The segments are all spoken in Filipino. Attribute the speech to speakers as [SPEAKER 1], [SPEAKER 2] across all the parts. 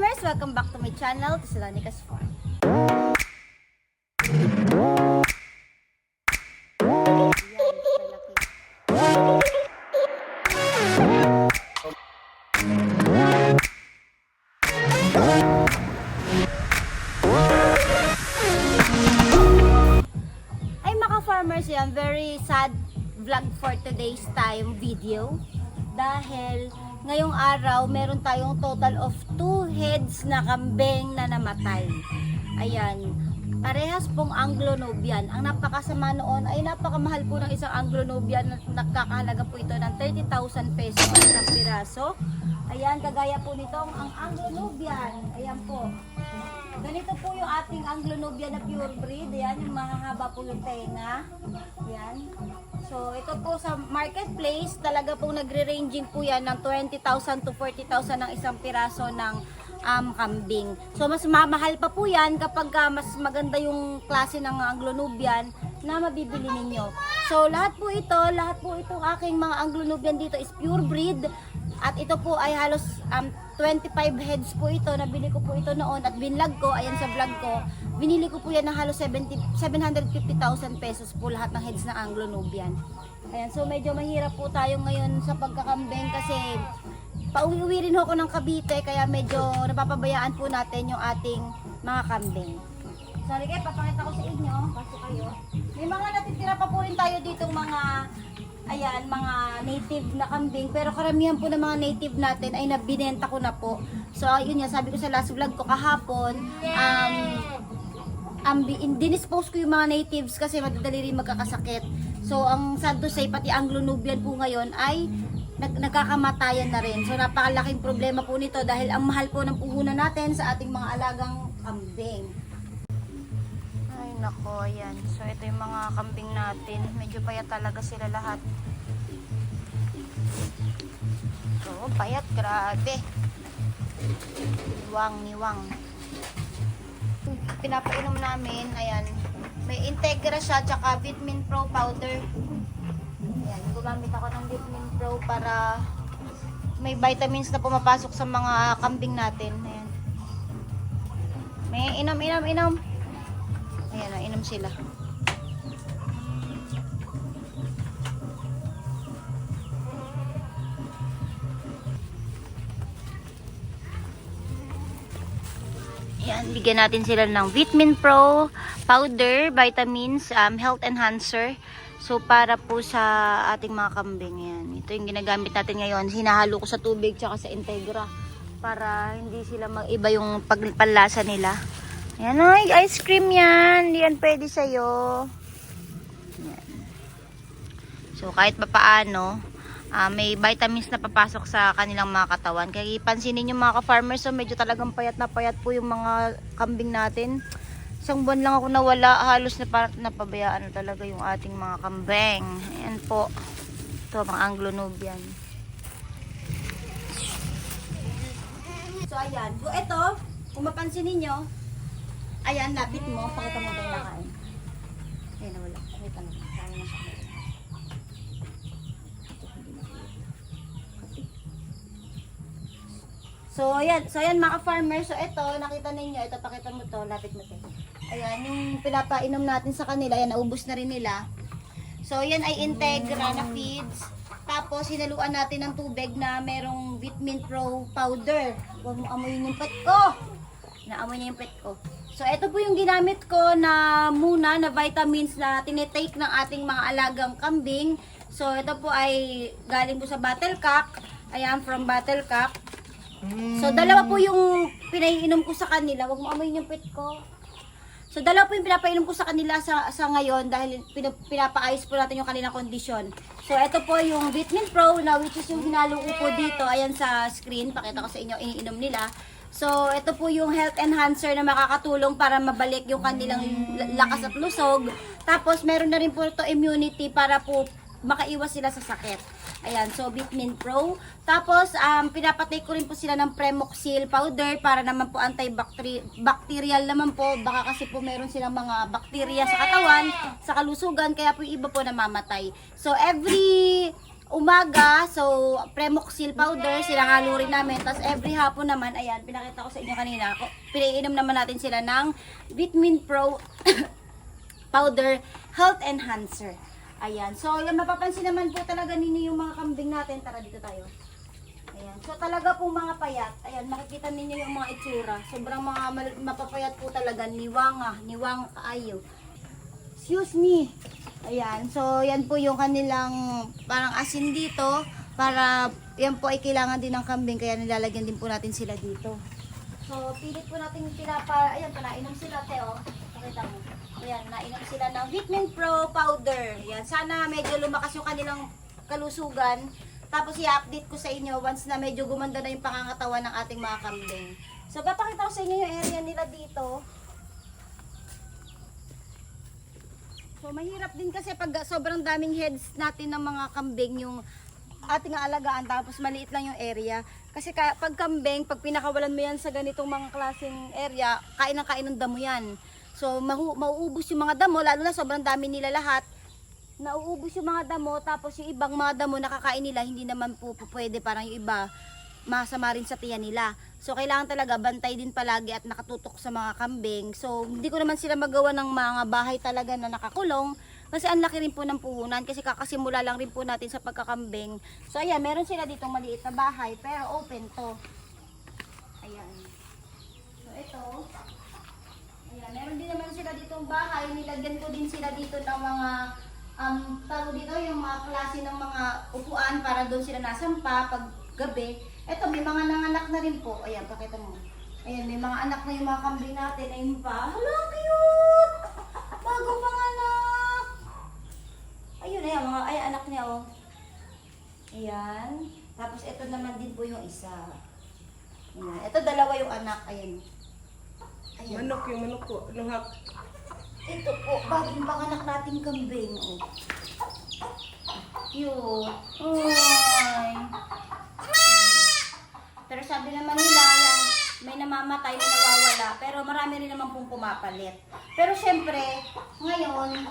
[SPEAKER 1] farmers! Welcome back to my channel, to Salanica's Farm. Ay mga farmers yan, very sad vlog for today's time video. Dahil ngayong araw, meron tayong total of 2 heads na kambing na namatay. Ayan. Parehas pong Anglo-Nubian. Ang napakasama noon ay napakamahal po ng isang Anglo-Nubian na nakakahalaga po ito ng 30,000 pesos sa isang piraso. Ayan, kagaya po nitong ang Anglo-Nubian. Ayan po. Ganito po yung ating Anglo-Nubian na pure breed. Ayan, yung mahahaba po yung tenga. Ayan. So, ito po sa marketplace, talaga pong nagre-ranging po yan ng 20,000 to 40,000 ng isang piraso ng um, kambing. So, mas mamahal pa po yan kapag ka mas maganda yung klase ng Anglo-Nubian na mabibili ninyo. So, lahat po ito, lahat po itong aking mga Anglo-Nubian dito is pure breed. At ito po ay halos um, 25 heads po ito. Nabili ko po ito noon at binlog ko. Ayan sa vlog ko. Binili ko po yan ng halos 70, 750,000 pesos po lahat ng heads ng Anglo-Nubian. Ayan, so medyo mahirap po tayo ngayon sa pagkakambing kasi pauwi-uwi rin ako ng Cavite kaya medyo napapabayaan po natin yung ating mga kambing. Sorry kayo, papakita ko sa inyo. Pasok kayo. May mga natitira pa po rin tayo dito mga ayan, mga native na kambing. Pero karamihan po ng mga native natin ay nabinenta ko na po. So, yun nga, sabi ko sa last vlog ko kahapon, um, um, dinispose ko yung mga natives kasi madadali rin magkakasakit. So, ang sad to say, pati Anglo-Nubian po ngayon ay nag nagkakamatayan na rin. So, napakalaking problema po nito dahil ang mahal po ng puhunan natin sa ating mga alagang kambing. Nako, yan. So, ito yung mga kambing natin. Medyo payat talaga sila lahat. So, payat, grabe. Niwang, niwang. Pinapainom namin, ayan. May Integra siya, tsaka Vitamin Pro powder. Ayan, gumamit ako ng Vitamin Pro para may vitamins na pumapasok sa mga kambing natin. Ayan. May inom, inom, inom. Ayan, oh, inom sila. Yan, bigyan natin sila ng Vitamin Pro powder, vitamins, um, health enhancer. So, para po sa ating mga kambing. Yan. Ito yung ginagamit natin ngayon. Hinahalo ko sa tubig tsaka sa Integra. Para hindi sila mag-iba yung pagpalasa nila. Yan, ay, ice cream yan. Hindi yan pwede sa'yo. So, kahit pa paano, ah, may vitamins na papasok sa kanilang mga katawan. Kaya pansinin yung mga ka-farmers, so medyo talagang payat na payat po yung mga kambing natin. Isang buwan lang ako nawala, halos na parang napabayaan na talaga yung ating mga kambing. Ayan po. Ito, mga Anglo-Nubian. So, ayan. So, ito, kung mapansin ninyo, ayan, lapit mo, pakita mo ito yung nakain. Ayan, nawala. Pakita mo. Kaya na siya. So, ayan. So, ayan mga farmer. So, ito, nakita ninyo. Ito, pakita mo to. Lapit mo to. Ayan, yung pinapainom natin sa kanila. Ayan, naubos na rin nila. So, yan ay Integra na feeds. Tapos, hinaluan natin ng tubig na merong Vitamin Pro powder. Huwag mo amoyin yung pet ko. Naamoy niya yung pet ko. So, ito po yung ginamit ko na muna na vitamins na tinitake ng ating mga alagang kambing. So, ito po ay galing po sa Battlecock. Ayan, from Battlecock. So, dalawa po yung pinaiinom ko sa kanila. Huwag mo amoyin yung pet ko. So, dalawa po yung pinapainom ko sa kanila sa, sa ngayon dahil pinap, pinapaayos po natin yung kanilang kondisyon. So, ito po yung Vitamin Pro na which is yung hinalo ko po dito. Ayan sa screen. Pakita ko sa inyo, iniinom nila. So, ito po yung health enhancer na makakatulong para mabalik yung kanilang lakas at lusog. Tapos, meron na rin po ito immunity para po makaiwas sila sa sakit. Ayan, so Vitamin Pro. Tapos, um, pinapatay ko rin po sila ng Premoxil powder para naman po antibacterial naman po. Baka kasi po meron silang mga bakterya sa katawan, sa kalusugan, kaya po yung iba po namamatay. So, every umaga, so Premoxil powder, sinahalo rin namin. Tapos every hapon naman, ayan, pinakita ko sa inyo kanina, pinainom naman natin sila ng Vitamin Pro powder health enhancer. Ayan. So, yan mapapansin naman po talaga ninyo yung mga kambing natin. Tara dito tayo. Ayan. So, talaga po mga payat. Ayan, makikita ninyo yung mga itsura. Sobrang mga mapapayat po talaga. Niwanga. Niwang kaayo. Excuse me. Ayan. So, yan po yung kanilang parang asin dito. Para, yan po ay kailangan din ng kambing. Kaya nilalagyan din po natin sila dito. So, pilit po natin pinapa, ayan, panainom sila, Teo. Pakita mo. Ayan, nainom sila ng Vitamin Pro powder. Ayan, sana medyo lumakas yung kanilang kalusugan. Tapos i-update ko sa inyo once na medyo gumanda na yung pangangatawan ng ating mga kambing. So, papakita ko sa inyo yung area nila dito. So, mahirap din kasi pag sobrang daming heads natin ng mga kambing yung ating aalagaan tapos maliit lang yung area. Kasi ka, pag kambing, pag pinakawalan mo yan sa ganitong mga klaseng area, kain ng kain ng damo yan. So, mahu, mauubos yung mga damo, lalo na sobrang dami nila lahat. Nauubos yung mga damo, tapos yung ibang mga damo nakakain nila, hindi naman po, po pwede, parang yung iba, masama rin sa tiyan nila. So, kailangan talaga bantay din palagi at nakatutok sa mga kambing. So, hindi ko naman sila magawa ng mga bahay talaga na nakakulong. Kasi ang laki rin po ng puhunan kasi kakasimula lang rin po natin sa pagkakambing. So, ayan, meron sila ditong maliit na bahay pero open to. Ayan. So, ito. Ayan, meron din naman sila ditong bahay. Nilagyan ko din sila dito ng mga um, tawag dito, yung mga klase ng mga upuan para doon sila nasampa pag gabi. Ito, may mga nanganak na rin po. Ayan, pakita mo. Ayan, may mga anak na yung mga kambing natin. Ayun pa. Hala, cute! Bagong mga anak! Ayun, ayan, mga, ay, anak niya, oh. Ayan. Tapos, ito naman din po yung isa. Ayan. Ito, dalawa yung anak. Ayan. Ayan.
[SPEAKER 2] Manok yung manok. Anong hap?
[SPEAKER 1] Ito po, bagong panganak nating kambing. Oh. Cute. Ay. Pero sabi naman nila, yan, may namamatay, may nawawala. Pero marami rin naman pong pumapalit. Pero syempre, ngayon,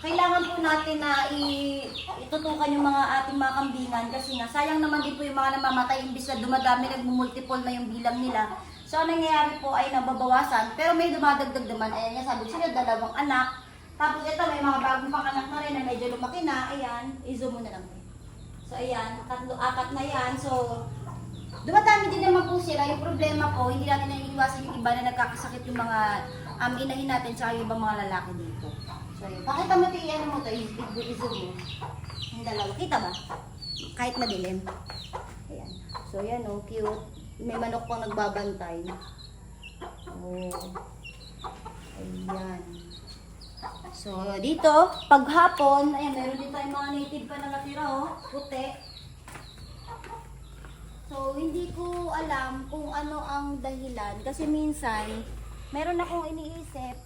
[SPEAKER 1] kailangan po natin na itutukan yung mga ating mga kambingan kasi nga sayang naman din po yung mga namamatay imbis na dumadami nagmumultiple na yung bilang nila. So ang nangyayari po ay nababawasan pero may dumadagdag naman. Ayan nga sabi sila dalawang anak. Tapos ito may mga bagong panganak na rin na medyo lumaki na. Ayan, i-zoom mo na lang. So ayan, tatlo, apat na yan. So Dumadami din naman po sila. Yung problema po, hindi natin naiiwasan yung iba na nagkakasakit yung mga um, inahin natin sa yung ibang mga lalaki dito. So yun. Pakita mo ito, ano mo ito, i-zoom mo. Yung dalawa. Kita ba? Kahit madilim. Ayan. So yan oh, cute. May manok pang nagbabantay. Oh. Ayan. So, dito, paghapon, ayan, meron din tayong mga native pa na natira, oh, puti. So, hindi ko alam kung ano ang dahilan. Kasi minsan, meron akong iniisip.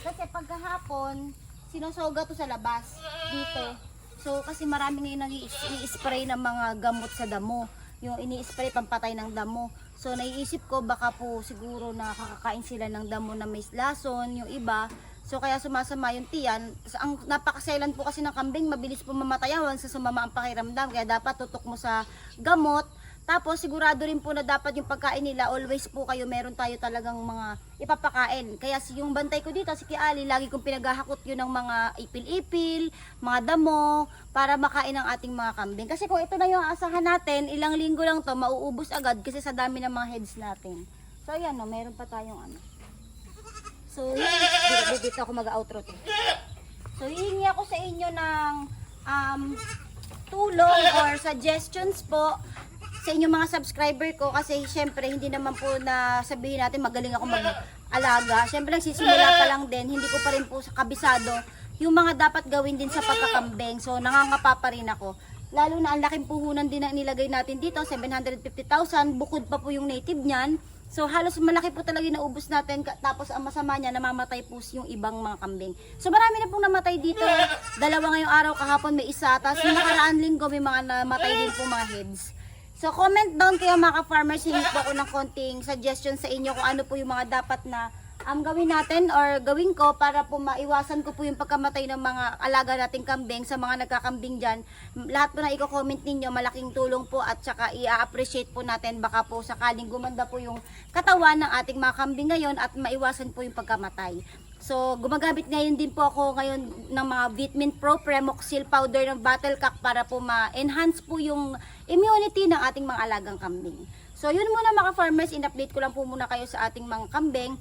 [SPEAKER 1] Kasi pagkahapon, sinusoga to sa labas. Dito. So, kasi marami ngayon nag i-spray ng mga gamot sa damo. Yung ini-spray pampatay ng damo. So, naiisip ko baka po siguro nakakakain sila ng damo na may lason, yung iba. So, kaya sumasama yung tiyan. Ang napakaselan po kasi ng kambing, mabilis po mamatayawan sa sumama ang pakiramdam. Kaya dapat tutok mo sa gamot. Tapos sigurado rin po na dapat yung pagkain nila, always po kayo meron tayo talagang mga ipapakain. Kaya si- yung bantay ko dito, si Kiali, lagi kong pinaghahakot yun ng mga ipil-ipil, mga damo, para makain ng ating mga kambing. Kasi kung ito na yung asahan natin, ilang linggo lang to, mauubos agad kasi sa dami ng mga heads natin. So ayan, no, meron pa tayong ano. So, yun, dito, dito ako mag-outro. So, hihingi ako sa inyo ng um, tulong or suggestions po sa inyong mga subscriber ko kasi syempre hindi naman po na sabihin natin magaling ako mag-alaga. Syempre nagsisimula pa lang din, hindi ko pa rin po sa kabisado yung mga dapat gawin din sa pagkakambing. So nangangapa pa rin ako. Lalo na ang laking puhunan din na nilagay natin dito, 750,000, bukod pa po yung native niyan. So halos malaki po talaga yung naubos natin tapos ang masama niya namamatay po yung ibang mga kambing. So marami na pong namatay dito. Dalawa ngayong araw kahapon may isa tapos yung nakaraan linggo may mga namatay din po mga heads. So comment down kayo mga farmers hingi po ako ng konting suggestion sa inyo kung ano po yung mga dapat na ang gawin natin or gawin ko para po maiwasan ko po yung pagkamatay ng mga alaga nating kambing sa mga nagkakambing dyan. Lahat po na i-comment ninyo, malaking tulong po at saka i-appreciate po natin baka po sakaling gumanda po yung katawan ng ating mga kambing ngayon at maiwasan po yung pagkamatay. So, gumagamit ngayon din po ako ngayon ng mga Vitamin Pro Premoxil powder ng Battlecock para po ma-enhance po yung immunity ng ating mga alagang kambing. So, yun muna mga farmers, in-update ko lang po muna kayo sa ating mga kambing.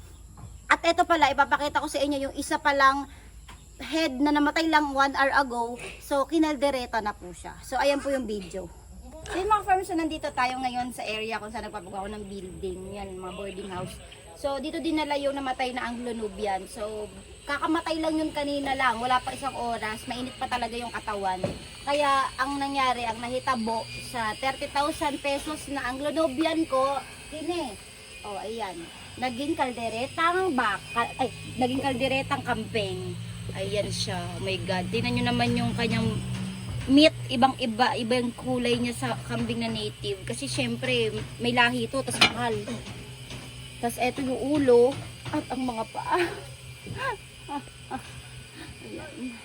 [SPEAKER 1] At ito pala, ipapakita ko sa inyo yung isa palang head na namatay lang one hour ago. So, kinaldereta na po siya. So, ayan po yung video. So, yun mga farmers, so nandito tayo ngayon sa area kung saan nagpapagawa ng building. Yan, mga boarding house. So, dito din nala yung namatay na Anglo-Nubian. So, kakamatay lang yun kanina lang. Wala pa isang oras. Mainit pa talaga yung katawan. Kaya, ang nangyari, ang nahitabo sa 30,000 pesos na Anglo-Nubian ko, kine. Oh, ayan. Naging kalderetang baka, ay, naging kalderetang kampeng. Ayan siya. Oh my God. Tingnan nyo naman yung kanyang meat, ibang iba, ibang kulay niya sa kambing na native. Kasi syempre, may lahi ito, tas mahal. Tas eto yung ulo, at ang mga paa. Ayan.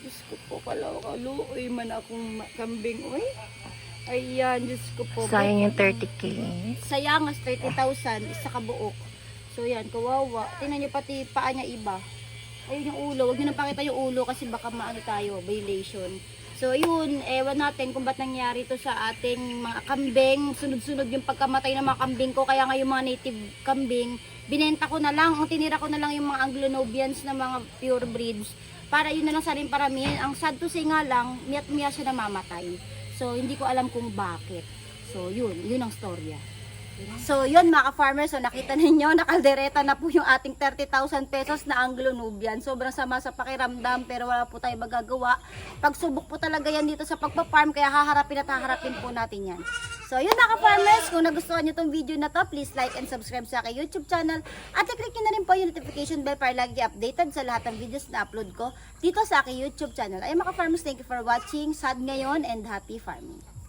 [SPEAKER 1] Diyos ko po, kalakaluoy man akong kambing. Uy. Ayan, Diyos ko po.
[SPEAKER 2] Sayang yung 30k.
[SPEAKER 1] Sayang, as 30,000, isa kabuok. So yan, kawawa. Tingnan nyo pati paa niya iba. Ayun yung ulo. Huwag nyo nang pakita yung ulo kasi baka maano tayo, violation. So yun, ewan natin kung ba't nangyari to sa ating mga kambing. Sunod-sunod yung pagkamatay ng mga kambing ko. Kaya nga yung mga native kambing, binenta ko na lang. Ang tinira ko na lang yung mga Anglo-Nubians na mga pure breeds. Para yun na lang sa rin paramihan. Ang sad to say nga lang, miyat-miya siya namamatay. So hindi ko alam kung bakit. So yun, yun ang storya. So yun mga farmers so nakita ninyo, nakaldereta na po yung ating 30,000 pesos na Anglo-Nubian. Sobrang sama sa pakiramdam pero wala po tayong magagawa. Pagsubok po talaga yan dito sa pagpa-farm kaya haharapin at haharapin po natin yan. So yun mga farmers, kung nagustuhan nyo tong video na to, please like and subscribe sa aking YouTube channel at i-click nyo na rin po yung notification bell para lagi updated sa lahat ng videos na upload ko dito sa aking YouTube channel. Ay mga farmers, thank you for watching. Sad ngayon and happy farming.